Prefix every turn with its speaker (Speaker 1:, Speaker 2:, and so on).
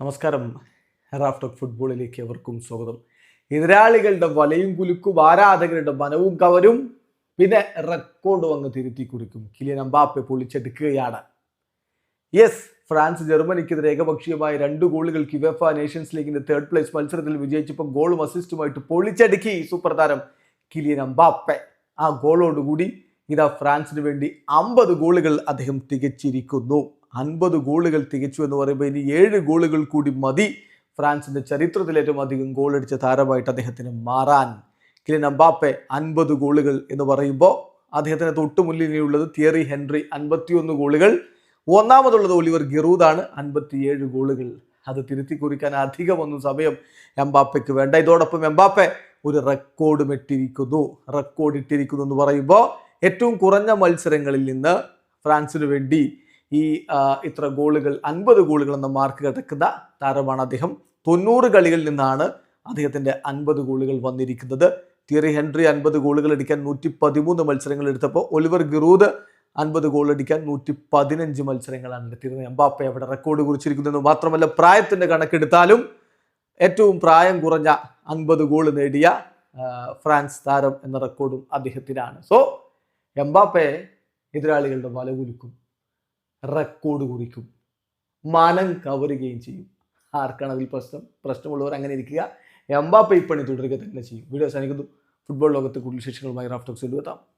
Speaker 1: നമസ്കാരം. റാഫ്റ്റോക്ക് ഫുട്ബോളിലേക്ക് എവർക്കും സ്വാഗതം. എതിരാളികളുടെ വലയും കുലുക്കും ആരാധകരുടെ മനവും കവരും പിന്നെ റെക്കോർഡ് വന്ന് തിരുത്തി കുറിക്കും. കിലിയൻ അമ്പാപ്പെ പൊളിച്ചെടുക്കുകയാണ് യെസ് ഫ്രാൻസ് ജർമ്മനിക്കെതിരെ ഏകപക്ഷീയമായ രണ്ട് ഗോളുകൾക്ക് യുവഫ നേഷൻസ് ലീഗിന്റെ തേർഡ് പ്ലേസ് മത്സരത്തിൽ വിജയിച്ചപ്പോൾ ഗോളും അസിസ്റ്റുമായിട്ട് പൊളിച്ചടുക്കി സൂപ്പർ താരം കിലിയൻ അമ്പാപ്പെ ആ ഗോളോടുകൂടി ഇതാ ഫ്രാൻസിന് വേണ്ടി അമ്പത് ഗോളുകൾ അദ്ദേഹം തികച്ചിരിക്കുന്നു. അൻപത് ഗോളുകൾ തികച്ചു എന്ന് പറയുമ്പോൾ ഇനി ഏഴ് ഗോളുകൾ കൂടി മതി. ഫ്രാൻസിന്റെ ചരിത്രത്തിൽ ഏറ്റവും അധികം ഗോളടിച്ച താരമായിട്ട് അദ്ദേഹത്തിന് മാറാൻ. കിലിൻ അമ്പാപ്പെ അൻപത് ഗോളുകൾ എന്ന് പറയുമ്പോൾ അദ്ദേഹത്തിന് തൊട്ടുമുല്ലിനെയുള്ളത് തിയറി ഹെൻറി അൻപത്തിയൊന്ന് ഗോളുകൾ. ഒന്നാമതുള്ളത് ഒലിവർ ഗിറൂദാണ് അൻപത്തിയേഴ് ഗോളുകൾ. അത് തിരുത്തി കുറിക്കാൻ അധികമൊന്നും സമയം എംബാപ്പയ്ക്ക് വേണ്ട. ഇതോടൊപ്പം എംബാപ്പെ ഒരു റെക്കോർഡ് ഇട്ടിരിക്കുന്നു റെക്കോർഡ് ഇട്ടിരിക്കുന്നു എന്ന് പറയുമ്പോൾ ഏറ്റവും കുറഞ്ഞ മത്സരങ്ങളിൽ നിന്ന് ഫ്രാൻസിന് വേണ്ടി ഈ ഇത്ര ഗോളുകൾ അൻപത് ഗോളുകൾ എന്ന മാർക്ക് കിടക്കുന്ന താരമാണ് അദ്ദേഹം. തൊണ്ണൂറ് കളികളിൽ നിന്നാണ് അദ്ദേഹത്തിന്റെ അൻപത് ഗോളുകൾ വന്നിരിക്കുന്നത്. തിയറി ഹെൻറി അൻപത് ഗോളുകൾ അടിക്കാൻ നൂറ്റി പതിമൂന്ന് മത്സരങ്ങൾ എടുത്തപ്പോൾ ഒലിവർ ഗിറൂദ് അൻപത് ഗോൾ അടിക്കാൻ നൂറ്റി പതിനഞ്ച് മത്സരങ്ങളാണ് എടുത്തിരുന്നത്. എംബാപ്പെ അവിടെ റെക്കോർഡ് കുറിച്ചിരിക്കുന്നത് മാത്രമല്ല പ്രായത്തിന്റെ കണക്കെടുത്താലും ഏറ്റവും പ്രായം കുറഞ്ഞ അൻപത് ഗോൾ നേടിയ ഫ്രാൻസ് താരം എന്ന റെക്കോർഡും അദ്ദേഹത്തിനാണ്. സോ എംബാപ്പയെ എതിരാളികളുടെ വലകുലുക്കും. റെക്കോർഡ് കുറിക്കും. മനം കവരുകയും ചെയ്യും. ആർക്കാണ് അതിൽ പ്രശ്നം? പ്രശ്നമുള്ളവർ അങ്ങനെ ഇരിക്കുക. എംബാപ്പെ ഇപ്പണി തുടരുക തന്നെ ചെയ്യും. വീഡിയോ അവസാനിക്കുന്നു. ഫുട്ബോൾ ലോകത്ത് കൂടുതൽ ശേഷങ്ങളുമായി റാഫ്റ്റോക്സ് എത്താം.